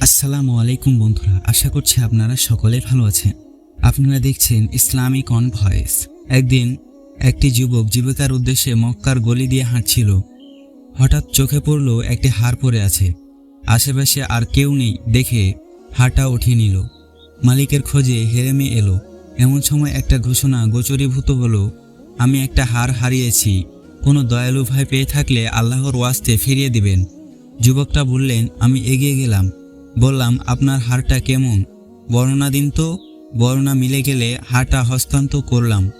আসসালামু আলাইকুম বন্ধুরা, আশা করছি আপনারা সকলে ভালো আছেন। আপনারা দেখছেন ইসলামিক অন ভয়েস। একদিন একটি যুবক জীবিকার উদ্দেশ্যে মক্কার গলি দিয়ে হাঁটছিল। হঠাৎ চোখে পড়ল একটি হাড় পড়ে আছে। আশেপাশে আর কেউ নেই দেখে হারটা উঠিয়ে নিল। মালিকের খোঁজে হেরেমে এলো। এমন সময় একটা ঘোষণা গোচরীভূত হলো, আমি একটা হার হারিয়েছি। কোনো দয়ালু ভাই পেয়ে থাকলে আল্লাহর ওয়াস্তে ফিরিয়ে দিবেন। যুবকটা বললেন, আমি এগিয়ে গেলাম। বললাম, আপনার হারটা কেমন? বর্ণনা দিন তো। বর্ণনা মিলে গেলে হারটা হস্তান্তর করলাম।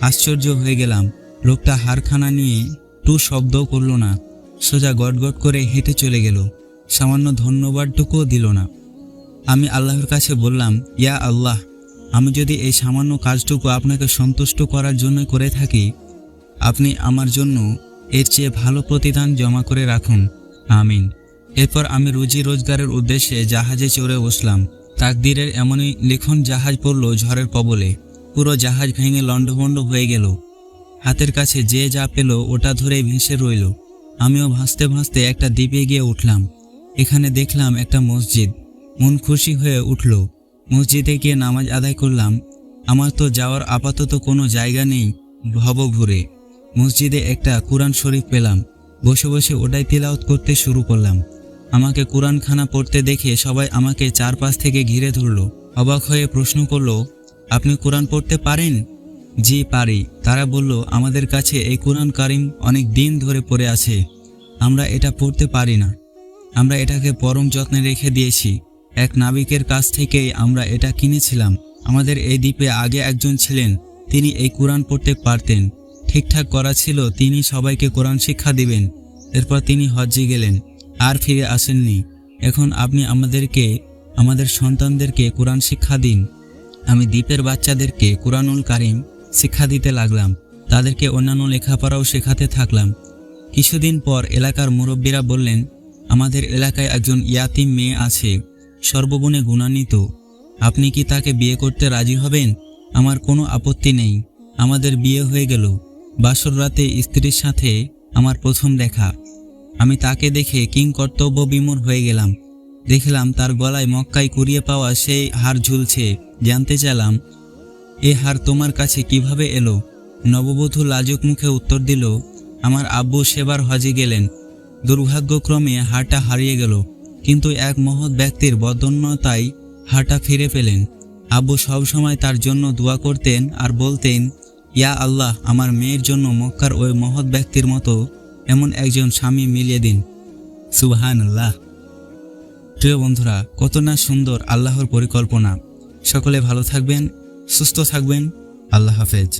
আশ্চর্য হয়ে গেলাম। লোকটা হারখানা নিয়ে টু শব্দও করল না। সোজা গটগট করে হেঁটে চলে গেল। সামান্য ধন্যবাদটুকুও দিল না। আমি আল্লাহর কাছে বললাম, ইয়া আল্লাহ, আমি যদি এই সামান্য কাজটুকু আপনাকে সন্তুষ্ট করার জন্য করে থাকি, আপনি আমার জন্য এর চেয়ে ভালো প্রতিদান জমা করে রাখুন। আমিন। এরপর আমি রুজি রোজগারের উদ্দেশ্যে জাহাজে চড়ে বসলাম। তাকদিরের এমনই লিখন জাহাজ পড়ল ঝড়ের কবলে। পুরো জাহাজ ভেঙে লণ্ডভণ্ড হয়ে গেল। হাতের কাছে যে যা পেল ওটা ধরেই ভেসে রইল। আমিও ভাসতে ভাসতে একটা দ্বীপে গিয়ে উঠলাম। এখানে দেখলাম একটা মসজিদ। মন খুশি হয়ে উঠল। মসজিদে গিয়ে নামাজ আদায় করলাম। আমার তো যাওয়ার আপাতত কোনো জায়গা নেই ভব ঘুরে মসজিদে একটা কোরআন শরীফ পেলাম। বসে বসে ওটাই তিলাওত করতে শুরু করলাম। আমাকে কোরআনখানা পড়তে দেখে সবাই আমাকে চারপাশ থেকে ঘিরে ধরলো। অবাক হয়ে প্রশ্ন করল, আপনি কোরআন পড়তে পারেন? জি, পারি। তারা বলল, আমাদের কাছে এই কোরআন কারিম অনেক দিন ধরে পড়ে আছে। আমরা এটা পড়তে পারি না। আমরা এটাকে পরম যত্নে রেখে দিয়েছি। এক নাবিকের কাছ থেকেই আমরা এটা কিনেছিলাম। আমাদের এই দ্বীপে আগে একজন ছিলেন। তিনি এই কোরআন পড়তে পারতেন। ঠিকঠাক করা ছিল, তিনি সবাইকে কোরআন শিক্ষা দিবেন। এরপর তিনি হজ্জে গেলেন। আর ফিরে আসেননি। এখন আপনি আমাদেরকে, আমাদের সন্তানদেরকে কোরআন শিক্ষা দিন। আমি দ্বীপের বাচ্চাদেরকে কোরআনুল কারিম শিক্ষা দিতে লাগলাম। তাদেরকে অন্যান্য লেখাপড়াও শেখাতে থাকলাম। কিছুদিন পর এলাকার মুরব্বীরা বললেন, আমাদের এলাকায় একজন ইয়াতিম মেয়ে আছে। সর্বগুণে গুণান্বিত। আপনি কি তাকে বিয়ে করতে রাজি হবেন? আমার কোনো আপত্তি নেই। আমাদের বিয়ে হয়ে গেল। বাসর রাতে স্ত্রীর সাথে আমার প্রথম দেখা। আমি তাকে দেখে কিং কর্তব্য বিমূর হয়ে গেলাম। দেখলাম তার গলায় মক্কায় কুড়িয়ে পাওয়া সেই হার ঝুলছে। জানতে চাইলাম, এ হার তোমার কাছে কীভাবে এলো? নববধূ লাজুক মুখে উত্তর দিল, আমার আব্বু সেবার হজে গেলেন। দুর্ভাগ্যক্রমে হারটা হারিয়ে গেল। কিন্তু এক মহৎ ব্যক্তির বদন্যতায় হারটা ফিরে পেলেন। আব্বু সবসময় তার জন্য দোয়া করতেন আর বলতেন, ইয়া আল্লাহ, আমার মেয়ের জন্য মক্কার ওই মহৎ ব্যক্তির মতো এমন একজন স্বামী মিলিয়ে দিন। সুবাহান আল্লাহ প্রিয় বন্ধুরা, কত না সুন্দর আল্লাহর পরিকল্পনা। সকলে ভালো থাকবেন, সুস্থ থাকবেন। আল্লাহ হাফেজ।